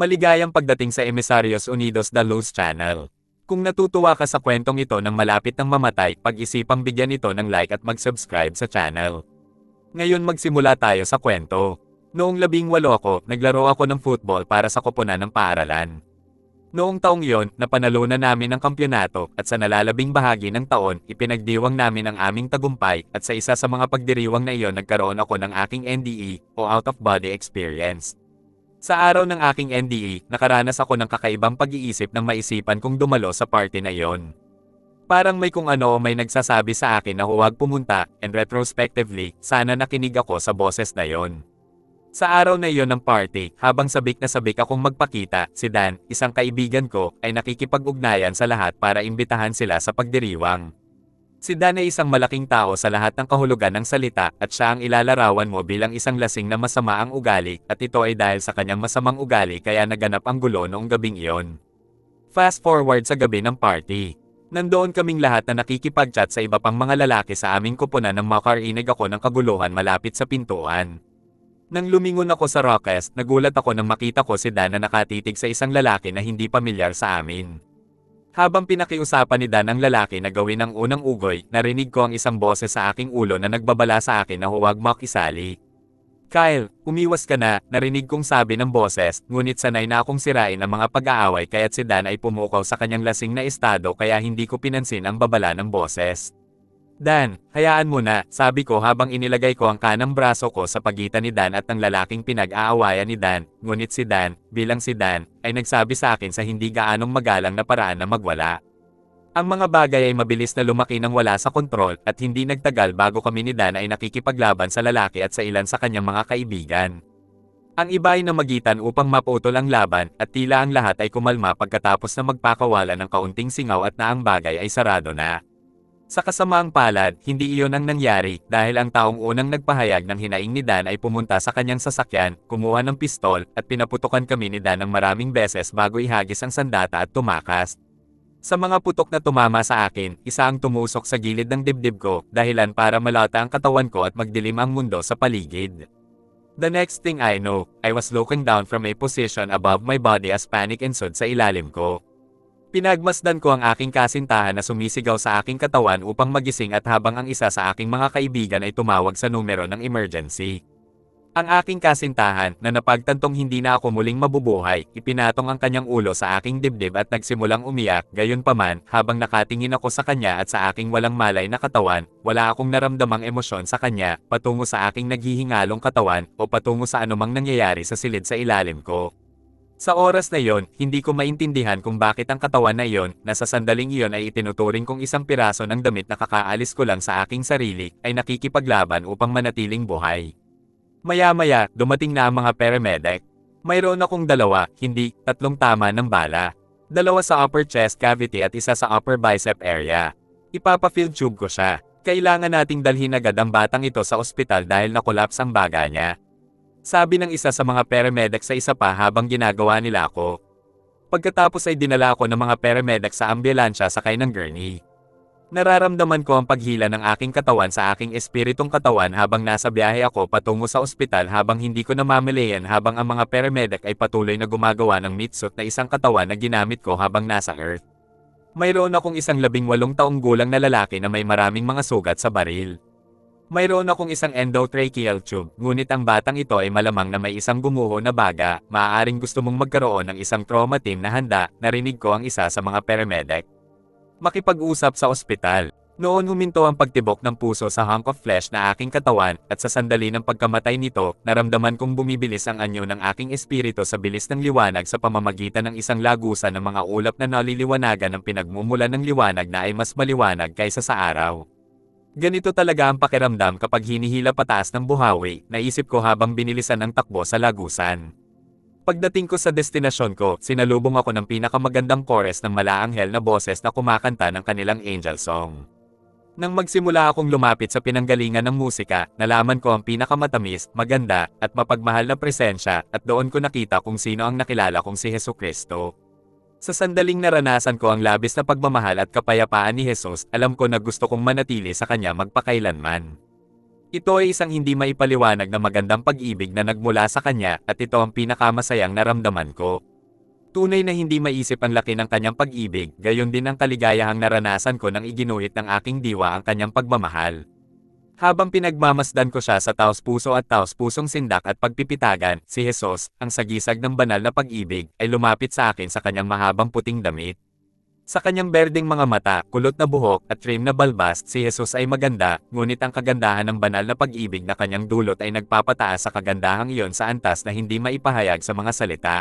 Maligayang pagdating sa Emisarios Unidos da Luz Channel. Kung natutuwa ka sa kwentong ito ng malapit ng mamatay, pag-isipang bigyan ito ng like at mag-subscribe sa channel. Ngayon magsimula tayo sa kwento. Noong labing walo ako, naglaro ako ng football para sa koponan ng paaralan. Noong taong yon, napanalunan namin ang kampyonato at sa nalalabing bahagi ng taon, ipinagdiwang namin ang aming tagumpay at sa isa sa mga pagdiriwang na iyon nagkaroon ako ng aking NDE o out of body experience. Sa araw ng aking NDE, nakaranas ako ng kakaibang pag-iisip ng maisipan kong dumalo sa party na iyon. Parang may kung ano may nagsasabi sa akin na huwag pumunta, and retrospectively, sana nakinig ako sa boses na yon. Sa araw na iyon ng party, habang sabik na sabik akong magpakita, si Dan, isang kaibigan ko, ay nakikipag-ugnayan sa lahat para imbitahan sila sa pagdiriwang. Si Dan ay isang malaking tao sa lahat ng kahulugan ng salita at siya ang ilalarawan mo bilang isang lasing na masama ang ugali at ito ay dahil sa kanyang masamang ugali kaya naganap ang gulo noong gabing iyon. Fast forward sa gabi ng party. Nandoon kaming lahat na nakikipag-chat sa iba pang mga lalaki sa aming kupunan nang makarinig ako ng kaguluhan malapit sa pintuan. Nang lumingon ako sa Rockest, nagulat ako nang makita ko si Dan na nakatitig sa isang lalaki na hindi pamilyar sa amin. Habang pinakiusapan ni Dan ang lalaki na gawin ang unang ugoy, narinig ko ang isang boses sa aking ulo na nagbabala sa akin na huwag makisali. Kyle, umiwas ka na, narinig kong sabi ng boses, ngunit sanay na akong sirain ang mga pag-aaway kaya't si Dan ay pumukaw sa kanyang lasing na estado kaya hindi ko pinansin ang babala ng boses. Dan, hayaan mo na, sabi ko habang inilagay ko ang kanang braso ko sa pagitan ni Dan at ng lalaking pinag-aawayan ni Dan, ngunit si Dan, bilang si Dan, ay nagsabi sa akin sa hindi gaanong magalang na paraan na magwala. Ang mga bagay ay mabilis na lumaki nang wala sa kontrol at hindi nagtagal bago kami ni Dan ay nakikipaglaban sa lalaki at sa ilan sa kanyang mga kaibigan. Ang iba ay namagitan upang maputol ang laban at tila ang lahat ay kumalma pagkatapos na magpakawala ng kaunting singaw at na ang bagay ay sarado na. Sa kasamaang palad, hindi iyon ang nangyari dahil ang taong unang nagpahayag ng hinaing ni Dan ay pumunta sa kanyang sasakyan, kumuha ng pistol, at pinaputukan kami ni Dan ng maraming beses bago ihagis ang sandata at tumakas. Sa mga putok na tumama sa akin, isa ang tumusok sa gilid ng dibdib ko, dahilan para malata ang katawan ko at magdilim ang mundo sa paligid. The next thing I know, I was looking down from a position above my body as panic ensued sa ilalim ko. Pinagmasdan ko ang aking kasintahan na sumisigaw sa aking katawan upang magising at habang ang isa sa aking mga kaibigan ay tumawag sa numero ng emergency. Ang aking kasintahan, na napagtantong hindi na ako muling mabubuhay, ipinatong ang kanyang ulo sa aking dibdib at nagsimulang umiyak, gayon paman, habang nakatingin ako sa kanya at sa aking walang malay na katawan, wala akong naramdamang emosyon sa kanya, patungo sa aking naghihingalong katawan, o patungo sa anumang nangyayari sa silid sa ilalim ko. Sa oras na iyon, hindi ko maintindihan kung bakit ang katawan na iyon, na sa sandaling iyon ay itinuturing kong isang piraso ng damit na kakaalis ko lang sa aking sarili, ay nakikipaglaban upang manatiling buhay. Maya-maya, dumating na ang mga paramedic. Mayroon akong dalawa, hindi, tatlong tama ng bala. Dalawa sa upper chest cavity at isa sa upper bicep area. Ipapa-field tube ko siya. Kailangan nating dalhin agad ang batang ito sa ospital dahil nakolaps ang baga niya. Sabi ng isa sa mga paramedic sa isa pa habang ginagawa nila ako. Pagkatapos ay dinala ako ng mga paramedic sa ambulansya sakay ng gurney. Nararamdaman ko ang paghila ng aking katawan sa aking espiritong katawan habang nasa biyahe ako patungo sa ospital habang hindi ko namamalayan habang ang mga paramedic ay patuloy na gumagawa ng meat suit na isang katawan na ginamit ko habang nasa Earth. Mayroon akong isang labing walong taong gulang na lalaki na may maraming mga sugat sa baril. Mayroon akong isang endotracheal tube, ngunit ang batang ito ay malamang na may isang gumuho na baga, maaaring gusto mong magkaroon ng isang trauma team na handa, narinig ko ang isa sa mga paramedic. Makipag-usap sa ospital. Noon huminto ang pagtibok ng puso sa hunk of flesh na aking katawan, at sa sandali ng pagkamatay nito, naramdaman kong bumibilis ang anyo ng aking espiritu sa bilis ng liwanag sa pamamagitan ng isang lagusan ng mga ulap na naliliwanagan ng pinagmumulan ng liwanag na ay mas maliwanag kaysa sa araw. Ganito talaga ang pakiramdam kapag hinihila pataas ng buhawi, naisip ko habang binilisan ang takbo sa lagusan. Pagdating ko sa destinasyon ko, sinalubong ako ng pinakamagandang chorus ng malaanghel na boses na kumakanta ng kanilang angel song. Nang magsimula akong lumapit sa pinanggalingan ng musika, nalaman ko ang pinakamatamis, maganda, at mapagmahal na presensya, at doon ko nakita kung sino ang nakilala kong si Heso Kristo. Sa sandaling naranasan ko ang labis na pagmamahal at kapayapaan ni Jesus, alam ko na gusto kong manatili sa kanya magpakailanman. Ito ay isang hindi maipaliwanag na magandang pag-ibig na nagmula sa kanya at ito ang pinakamasayang naramdaman ko. Tunay na hindi maisip ang laki ng kanyang pag-ibig, gayon din ang kaligayahang naranasan ko nang iginuhit ng aking diwa ang kanyang pagmamahal. Habang pinagmamasdan ko siya sa taos puso at taos pusong sindak at pagpipitagan, si Jesus, ang sagisag ng banal na pag-ibig, ay lumapit sa akin sa kanyang mahabang puting damit. Sa kanyang berdeng mga mata, kulot na buhok, at trim na balbas, si Jesus ay maganda, ngunit ang kagandahan ng banal na pag-ibig na kanyang dulot ay nagpapataas sa kagandahang iyon sa antas na hindi maipahayag sa mga salita.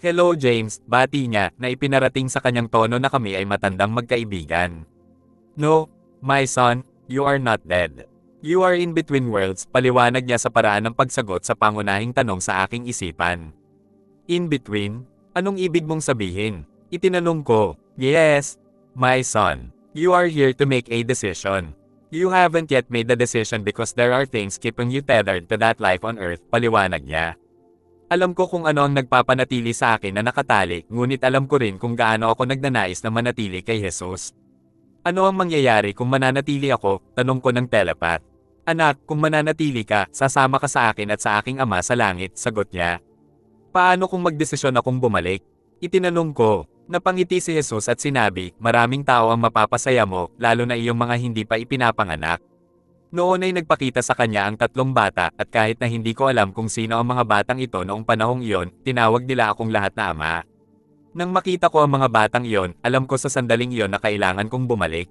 Hello James, bati niya, na ipinarating sa kanyang tono na kami ay matandang magkaibigan. No, my son, you are not dead. You are in between worlds, paliwanag niya sa paraan ng pagsagot sa pangunahing tanong sa aking isipan. In between? Anong ibig mong sabihin? Itinanong ko, Yes, my son. You are here to make a decision. You haven't yet made the decision because there are things keeping you tethered to that life on earth, paliwanag niya. Alam ko kung ano ang nagpapanatili sa akin na nakatali, ngunit alam ko rin kung gaano ako nagnanais na manatili kay Jesus. Ano ang mangyayari kung mananatili ako, tanong ko ng telepath. Anak, kung mananatili ka, sasama ka sa akin at sa aking ama sa langit, sagot niya. Paano kung magdesisyon akong bumalik? Itinanong ko, Napangiti si Jesus at sinabi, maraming tao ang mapapasaya mo, lalo na iyong mga hindi pa ipinapanganak. Noon ay nagpakita sa kanya ang tatlong bata, at kahit na hindi ko alam kung sino ang mga batang ito noong panahong iyon, tinawag nila akong lahat na ama. Nang makita ko ang mga batang iyon, alam ko sa sandaling iyon na kailangan kong bumalik.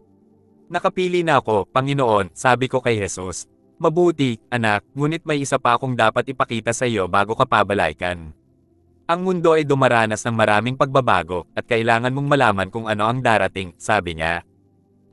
Nakapili na ako, Panginoon, sabi ko kay Jesus. Mabuti, anak, ngunit may isa pa akong dapat ipakita sa iyo bago ka pabalaykan. Ang mundo ay dumaranas ng maraming pagbabago, at kailangan mong malaman kung ano ang darating, sabi niya.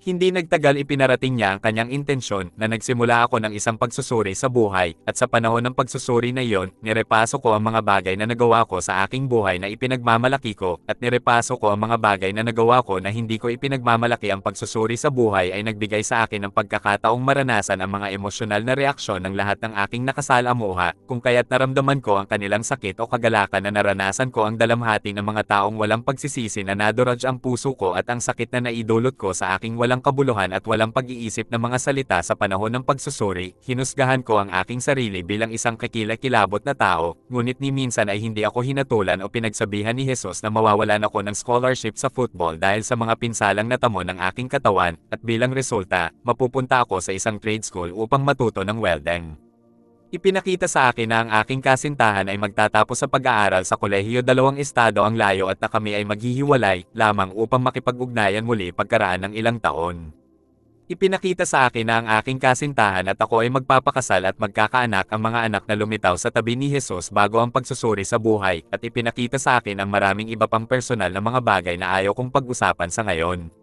Hindi nagtagal ipinarating niya ang kanyang intensyon na nagsimula ako ng isang pagsusuri sa buhay, at sa panahon ng pagsusuri na iyon, nirepaso ko ang mga bagay na nagawa ko sa aking buhay na ipinagmamalaki ko, at nirepaso ko ang mga bagay na nagawa ko na hindi ko ipinagmamalaki. Ang pagsusuri sa buhay ay nagbigay sa akin ng pagkakataong maranasan ang mga emosyonal na reaksyon ng lahat ng aking nakasalamuha, kung kaya't naramdaman ko ang kanilang sakit o kagalakan na naranasan ko ang dalamhati ng mga taong walang pagsisisi na naduraj ang puso ko at ang sakit na naidulot ko sa aking walang walang kabuluhan at walang pag-iisip ng mga salita sa panahon ng pagsusuri, hinusgahan ko ang aking sarili bilang isang kakilakilabot na tao, ngunit ni minsan ay hindi ako hinatulan o pinagsabihan ni Jesus na mawawalan ako ng scholarship sa football dahil sa mga pinsalang natamo ng aking katawan, at bilang resulta, mapupunta ako sa isang trade school upang matuto ng welding. Ipinakita sa akin na ang aking kasintahan ay magtatapos sa pag-aaral sa kolehiyo dalawang estado ang layo at na kami ay maghihiwalay lamang upang makipag-ugnayan muli pagkaraan ng ilang taon. Ipinakita sa akin na ang aking kasintahan at ako ay magpapakasal at magkakaanak ang mga anak na lumitaw sa tabi ni Jesus bago ang pagsusuri sa buhay at ipinakita sa akin ang maraming iba pang personal na mga bagay na ayaw kong pag-usapan sa ngayon.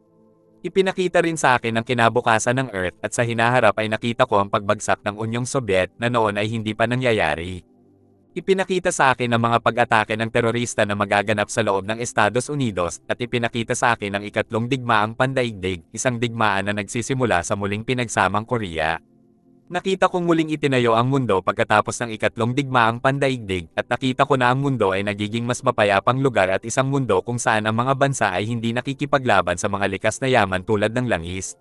Ipinakita rin sa akin ang kinabukasan ng Earth at sa hinaharap ay nakita ko ang pagbagsak ng Unyong Soviet na noon ay hindi pa nangyayari. Ipinakita sa akin ang mga pag-atake ng terorista na magaganap sa loob ng Estados Unidos at ipinakita sa akin ang ikatlong digmaang pandaigdig, isang digmaan na nagsisimula sa muling pinagsamang Korea. Nakita kong muling itinayo ang mundo pagkatapos ng ikatlong digmaang pandaigdig at nakita ko na ang mundo ay nagiging mas mapayapang lugar at isang mundo kung saan ang mga bansa ay hindi nakikipaglaban sa mga likas na yaman tulad ng langis.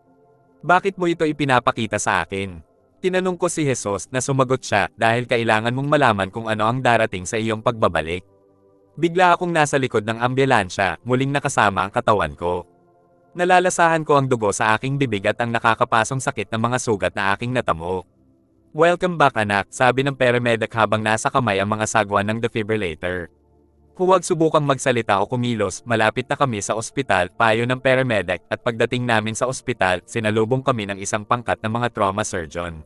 Bakit mo ito ipinapakita sa akin? Tinanong ko si Jesus na sumagot siya dahil kailangan mong malaman kung ano ang darating sa iyong pagbabalik. Bigla akong nasa likod ng ambulansya, muling nakasama ang katawan ko. Nalalasahan ko ang dugo sa aking bibig at ang nakakapasong sakit ng mga sugat na aking natamo. Welcome back anak, sabi ng paramedic habang nasa kamay ang mga sagwan ng defibrillator. Huwag subukang magsalita o kumilos, malapit na kami sa ospital, payo ng paramedic, at pagdating namin sa ospital, sinalubong kami ng isang pangkat ng mga trauma surgeon.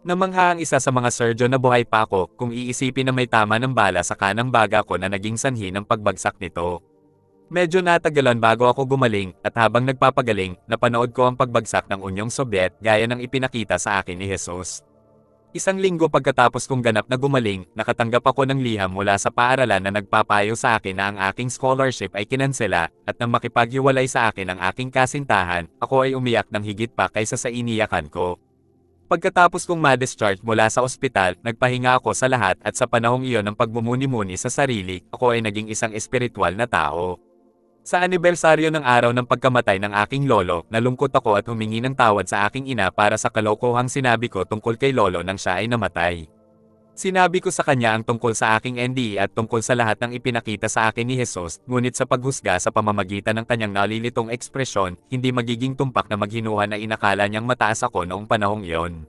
Namangha ang isa sa mga surgeon na buhay pa ako kung iisipin na may tama ng bala sa kanang baga ko na naging sanhi ng pagbagsak nito. Medyo natagalan bago ako gumaling, at habang nagpapagaling, napanood ko ang pagbagsak ng Unyong Soviet gaya ng ipinakita sa akin ni Jesus. Isang linggo pagkatapos kong ganap na gumaling, nakatanggap ako ng liham mula sa paaralan na nagpapayo sa akin na ang aking scholarship ay kinansela, at nang makipaghiwalay sa akin ang aking kasintahan, ako ay umiyak ng higit pa kaysa sa iniyakan ko. Pagkatapos kong ma-discharge mula sa ospital, nagpahinga ako sa lahat at sa panahong iyon ng pagmumuni-muni sa sarili, ako ay naging isang espiritual na tao. Sa anibersaryo ng araw ng pagkamatay ng aking lolo, nalungkot ako at humingi ng tawad sa aking ina para sa kalokohang sinabi ko tungkol kay lolo nang siya ay namatay. Sinabi ko sa kanya ang tungkol sa aking NDE at tungkol sa lahat ng ipinakita sa akin ni Jesus, ngunit sa paghusga sa pamamagitan ng kanyang nalilitong ekspresyon, hindi magiging tumpak na maghinuha na inakala niyang mataas ako noong panahong iyon.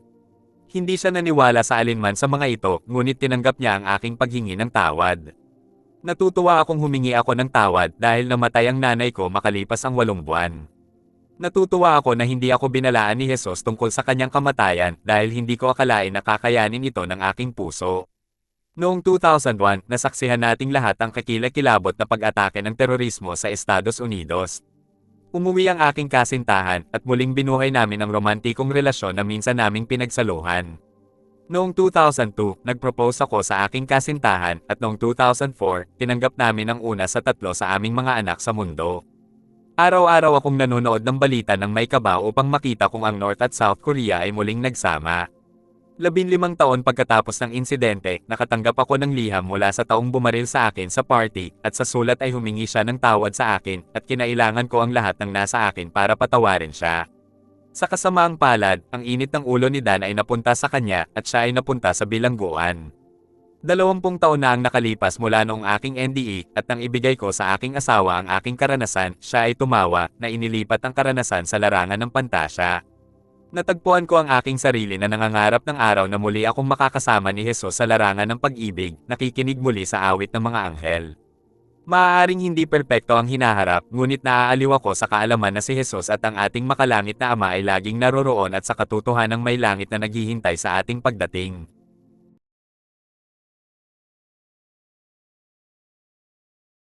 Hindi siya naniwala sa alinman sa mga ito, ngunit tinanggap niya ang aking paghingi ng tawad. Natutuwa akong humingi ako ng tawad dahil namatay ang nanay ko makalipas ang walong buwan. Natutuwa ako na hindi ako binalaan ni Jesus tungkol sa kanyang kamatayan dahil hindi ko akalain na kakayanin ito ng aking puso. Noong 2001, nasaksihan nating lahat ang kakilakilabot na pag-atake ng terorismo sa Estados Unidos. Umuwi ang aking kasintahan at muling binuhay namin ang romantikong relasyon na minsan naming pinagsaluhan. Noong 2002, nag-propose ako sa aking kasintahan at noong 2004, tinanggap namin ang una sa tatlo sa aming mga anak sa mundo. Araw-araw akong nanonood ng balita ng may kaba upang makita kung ang North at South Korea ay muling nagsama. Labinlimang taon pagkatapos ng insidente, nakatanggap ako ng liham mula sa taong bumaril sa akin sa party, at sa sulat ay humingi siya ng tawad sa akin, at kinailangan ko ang lahat ng nasa akin para patawarin siya. Sa kasamaang palad, ang init ng ulo ni Dan ay napunta sa kanya, at siya ay napunta sa bilangguan. Dalawampung taon na ang nakalipas mula noong aking NDE at nang ibigay ko sa aking asawa ang aking karanasan, siya ay tumawa na inilipat ang karanasan sa larangan ng pantasya. Natagpuan ko ang aking sarili na nangangarap ng araw na muli akong makakasama ni Jesus sa larangan ng pag-ibig, nakikinig muli sa awit ng mga anghel. Maaaring hindi perpekto ang hinaharap, ngunit naaaliw ako sa kaalaman na si Jesus at ang ating makalangit na Ama ay laging naroroon at sa katotohanang may langit na naghihintay sa ating pagdating.